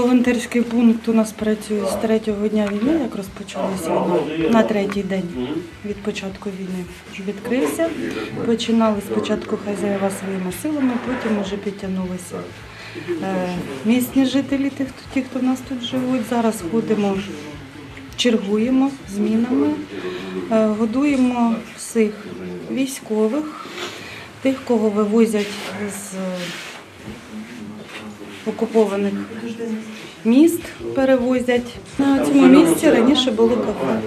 Волонтерський пункт у нас працює з третього дня війни, як розпочалася війна, на третій день від початку війни. Відкрився. Починали спочатку хазяїва своїми силами, потім вже підтягнулися е, місні жителі, ті, хто в нас тут живуть. Зараз ходимо, чергуємо змінами, е, годуємо всіх військових, тих, кого вивозять з окупованих міст перевозять. На цьому місці раніше було кафе.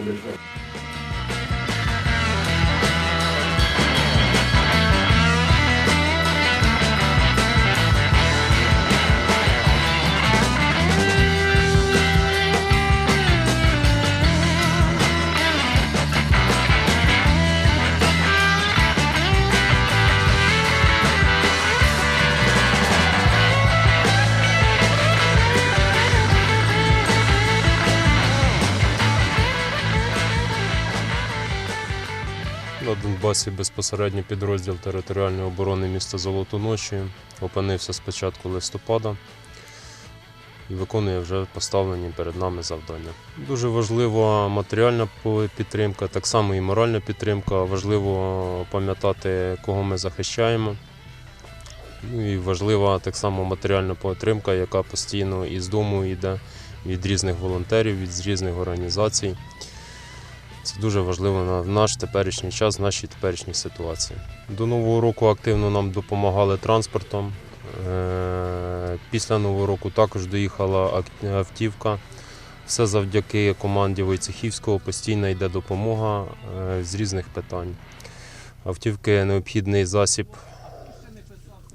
Донбасі безпосередньо підрозділ територіальної оборони міста Золотоноші опинився з початку листопада і виконує вже поставлені перед нами завдання. Дуже важлива матеріальна підтримка, так само і моральна підтримка. Важливо пам'ятати, кого ми захищаємо. Ну і важлива так само матеріальна підтримка, яка постійно із дому йде від різних волонтерів, від різних організацій. Це дуже важливо на наш теперішній час, в нашій теперішній ситуації. До Нового року активно нам допомагали транспортом. Е, Після Нового року також доїхала автівка. Все завдяки команді Войцехівського постійно йде допомога е, з різних питань. Автівки необхідний засіб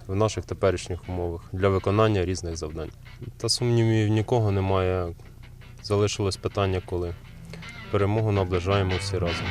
в наших теперішніх умовах для виконання різних завдань. Та сумнівів нікого немає. Залишилось питання, коли перемогу наближаємо всі разом.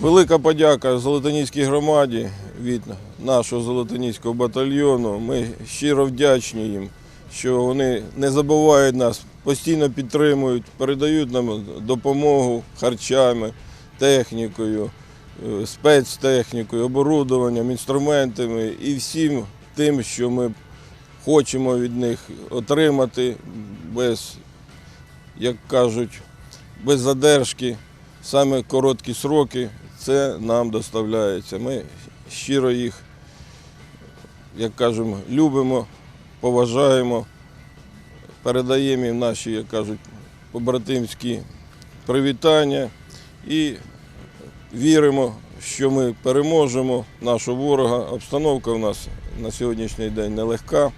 Велика подяка Золотоніській громаді від нашого Золотоніського батальйону. Ми щиро вдячні їм, що вони не забувають нас, постійно підтримують, передають нам допомогу харчами, технікою, е, спецтехнікою, оборудованням, інструментами і всім тим, що ми хочемо від них отримати без, як кажуть, без задержки саме короткі сроки це нам доставляється. Ми щиро їх, як кажемо, любимо, поважаємо, передаємо їм наші, як кажуть, побратимські привітання і віримо, що ми переможемо нашого ворога. Обстановка у нас на сьогоднішній день нелегка,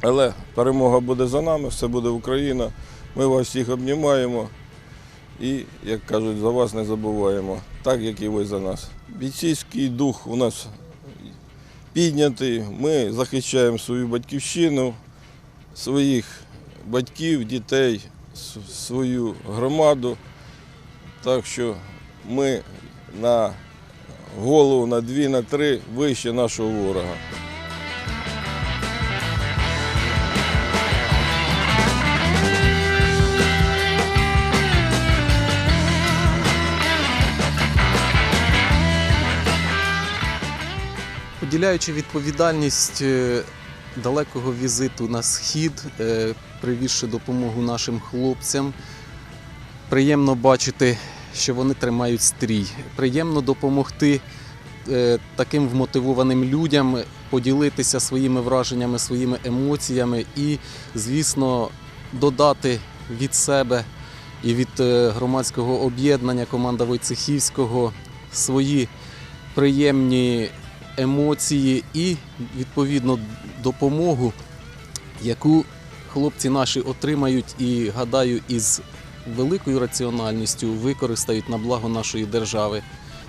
але перемога буде за нами, все буде Україна. Ми вас всіх обнімаємо. І, як кажуть, за вас не забуваємо, так як і ви за нас. Бійцівський дух у нас піднятий. Ми захищаємо свою батьківщину, своїх батьків, дітей, свою громаду. Так що ми на голову, на дві, на три вище нашого ворога. Поділяючи відповідальність е, далекого візиту на схід, е, привізши допомогу нашим хлопцям, приємно бачити, що вони тримають стрій. Приємно допомогти е, таким вмотивованим людям поділитися своїми враженнями, своїми емоціями і, звісно, додати від себе і від е, громадського об'єднання команда Войцехівського свої приємні емоції і відповідно допомогу, яку хлопці наші отримають і гадаю, із великою раціональністю використають на благо нашої держави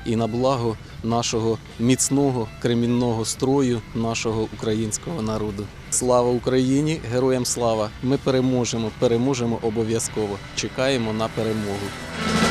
і на благо нашого міцного кремінного строю, нашого українського народу. Слава Україні! Героям слава! Ми переможемо! Переможемо обов'язково! Чекаємо на перемогу!